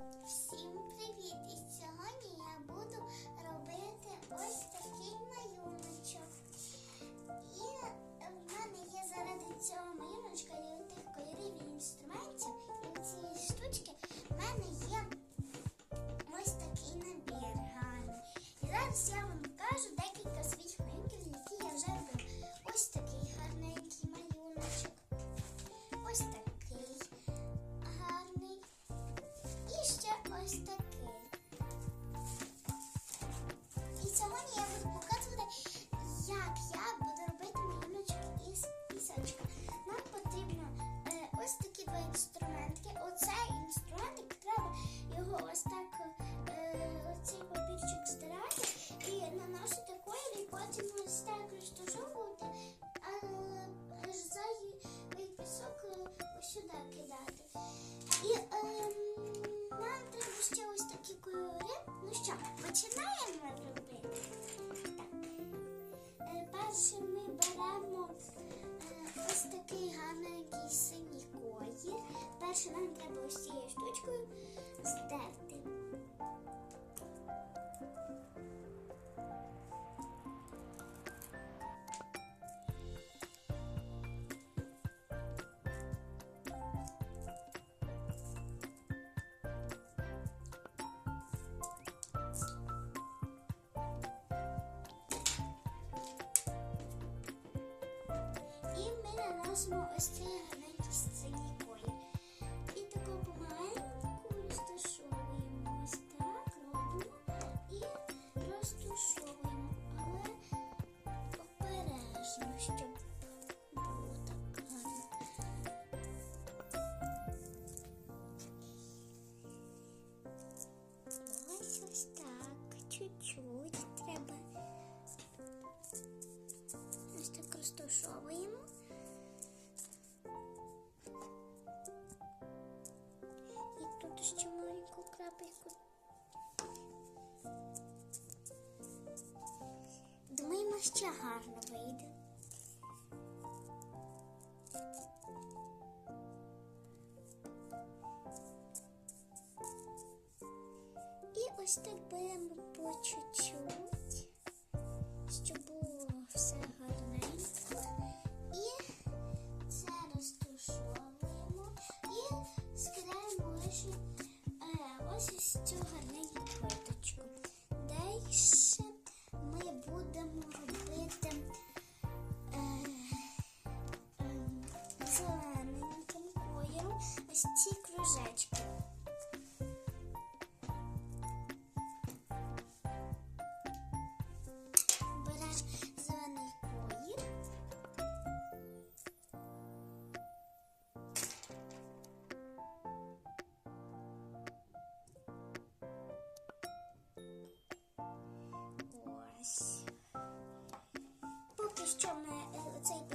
Всім привіт! І сьогодні я буду робити ось такий малюночок. І в мене є заради цього малюночка і тих кольорів і інструментів, і цієї штучки в мене є ось такий набір гарний. І зараз я вам покажу декілька своїх малюнків, які я вже робила. Ось такий Е, наносимо ось цей гарненький синій крапельку. Думаємо, ще гарно вийде. І ось так беремо по чуть-чуть, щоб було все гарненько.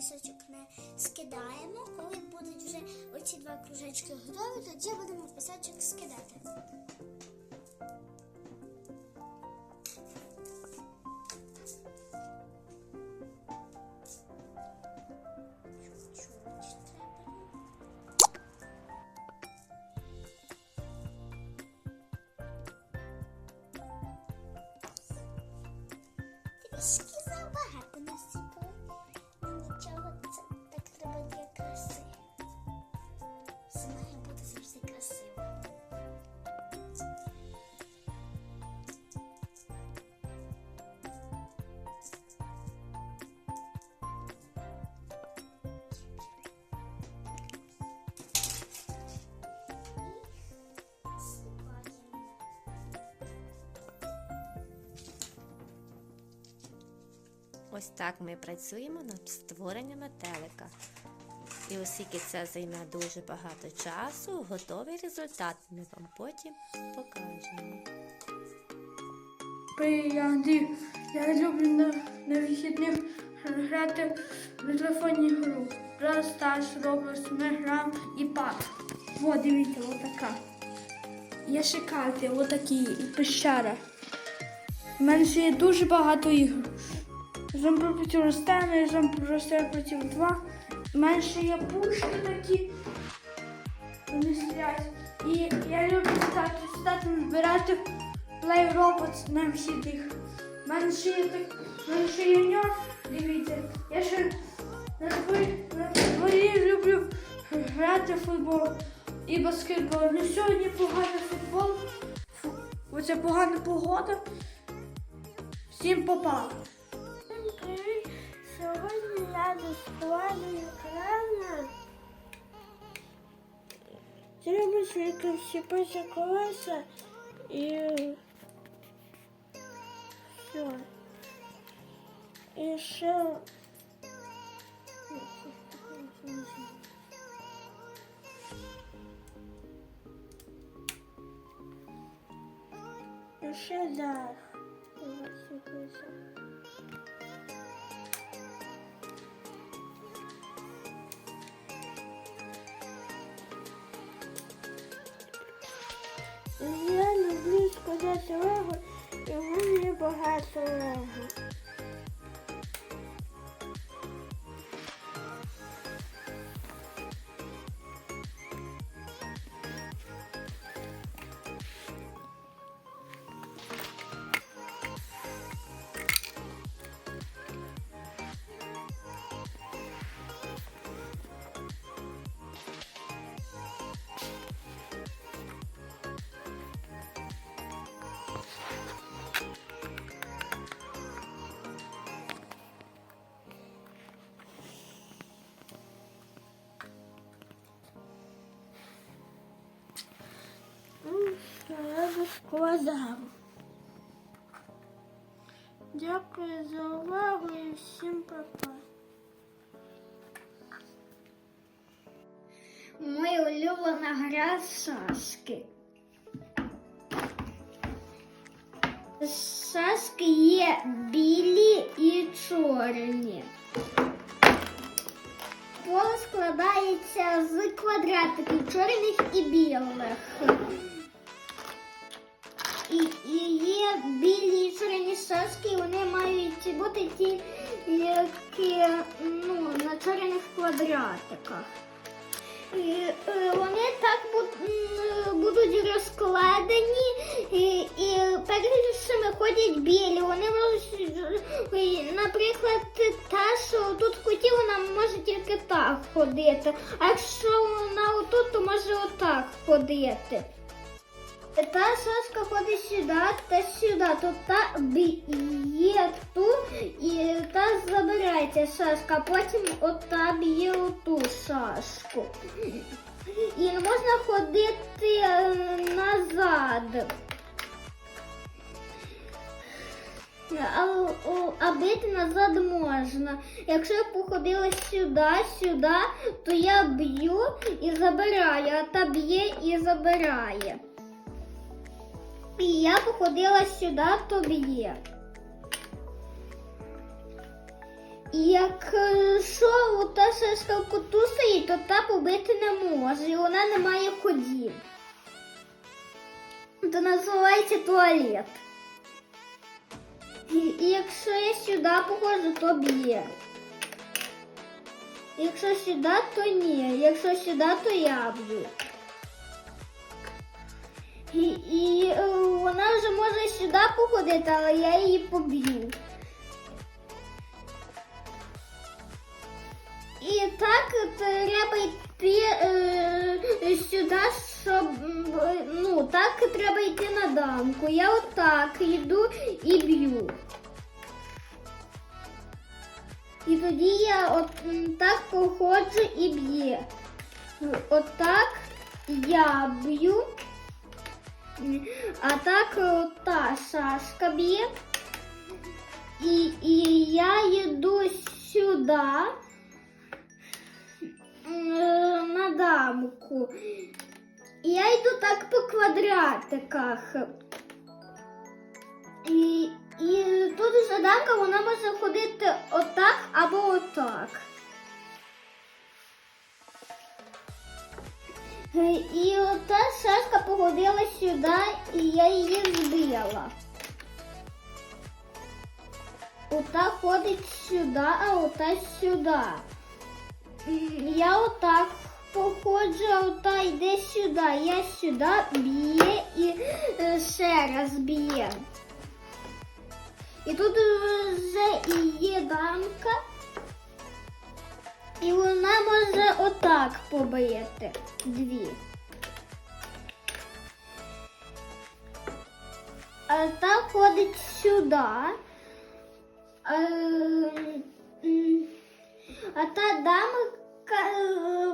Оцей не скидаємо. Коли будуть вже оці два кружечки готові, тоді будемо пісочок скидати. Ось так ми працюємо над створенням метелика. І оскільки це займе дуже багато часу, готовий результат ми вам потім покажемо. Привіт, я люблю на, на вихідних грати в телефонні гру. Stars, Roblox, ми граємо і пак. О, дивіться, отака. Є ще карти, отакі, і пещера. У мене ще є дуже багато ігор. Ростена, зомбі проти проти 2. У мене ще є пушки такі. Вони стріляють. І я люблю стати, стати збирати Play Robots на всіх. Мене ще є так, в мене є нюанс, дивіться. Я ще на дворі люблю грати в футбол і баскетбол. Ну сьогодні поганий футбол. Оце погана погода. Всім попало. Привіт! Сьогодні я розкладаю крана. Треба тільки всіпити колеса і все. І ще І ще дах. Лего, і в мене багато лего. Я. Дякую за увагу і всім па-па. Моя улюблена гра шашки. Шашки є білі і чорні. Поле складається з квадратиків чорних і білих. Є білі і чорні шашки, вони мають бути ті, які ну, на чорних квадратиках. І, е, вони так бу- будуть розкладені, і, і першими ходять білі. Вони можуть, е, наприклад, та, що тут в куті, вона може тільки так ходити. А якщо вона отут, то може отак ходити. Та шашка ходить сюди, та сюди, то та б'є ту і та забирається шашка, а потім ота б'є оту шашку. І можна ходити е, назад. А, а бити назад можна. Якщо я походила сюди, сюди, то я б'ю і забираю, а та б'є і забирає. І я походила сюди, то б'є. І якщо та шишка в куту стоїть, то та побити не може, і вона не має ходів. То називається туалет. І, і якщо я сюди походжу, то б'є. Якщо сюди, то ні. Якщо сюди, то я б'ю. І, і е, вона вже може сюди походити, але я її поб'ю. І так треба йти е, сюди, щоб ну так треба йти на дамку. Я отак йду і б'ю. І тоді я от так походжу і б'є. Отак я б'ю. А так е, та шашка б'є. І, і я йду сюди е, на дамку. І я йду так по квадратиках. І, і тут вже дамка вона може ходити отак або отак. І ота шашка походила сюди, і я її збила. Ота ходить сюди, а ота сюди. Я отак походжу, а ота йде сюди. Я сюди б'є і е, ще раз б'є. І тут вже і є дамка. І вона може отак побити. Дві. А та ходить сюди. А, а та дамка, е,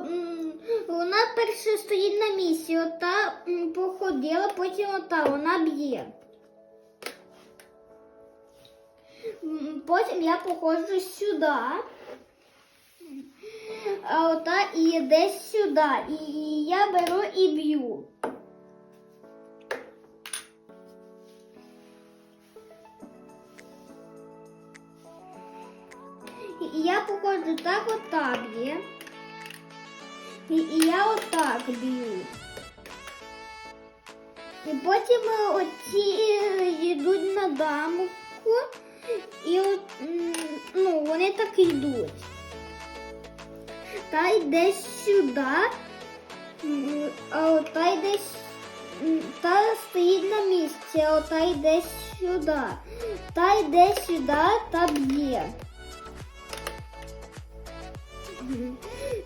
вона перше стоїть на місці, ота походила, потім ота вона б'є. Потім я походжу сюди. А ота і йде сюди. І я беру і б'ю. І я походжу так отак. І, і я отак б'ю. І потім е, оці е, йдуть на дамку. І от, ну, вони так йдуть. Та йде сюди, а ота йде та стоїть на місці, а ота йде сюди. Та йде сюди та б'є.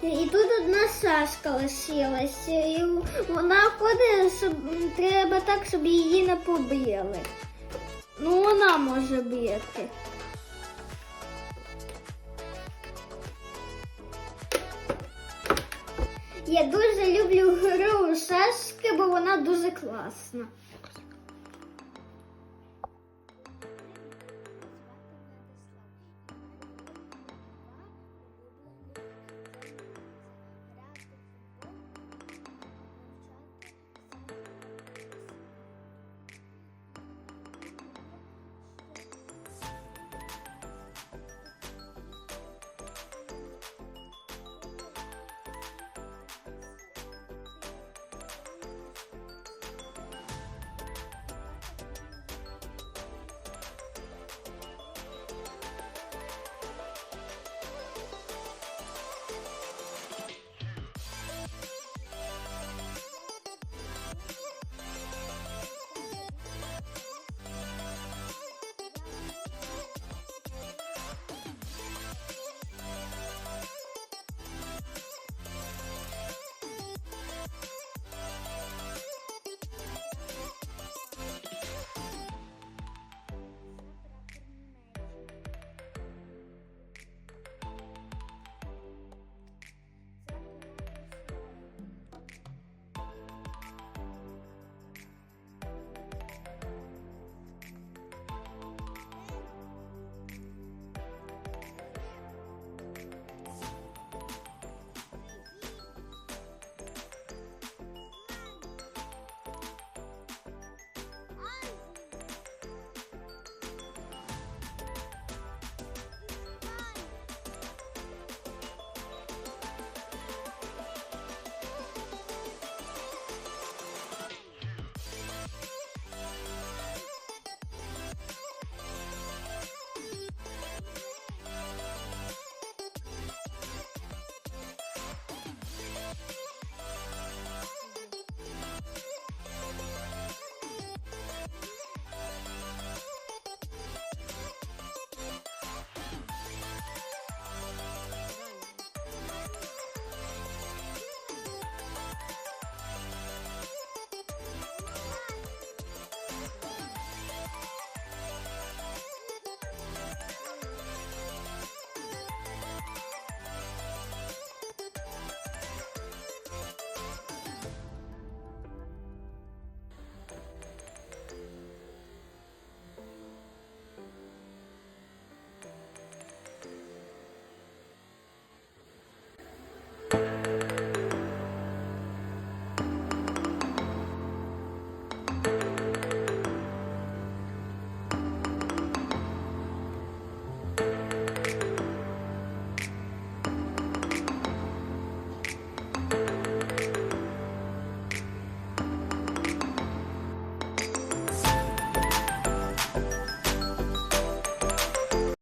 І тут одна шашка лишилася. І вона ходить, щоб треба так, щоб її не побили. Ну, вона може бити. Я дуже люблю гру шашки, бо вона дуже класна.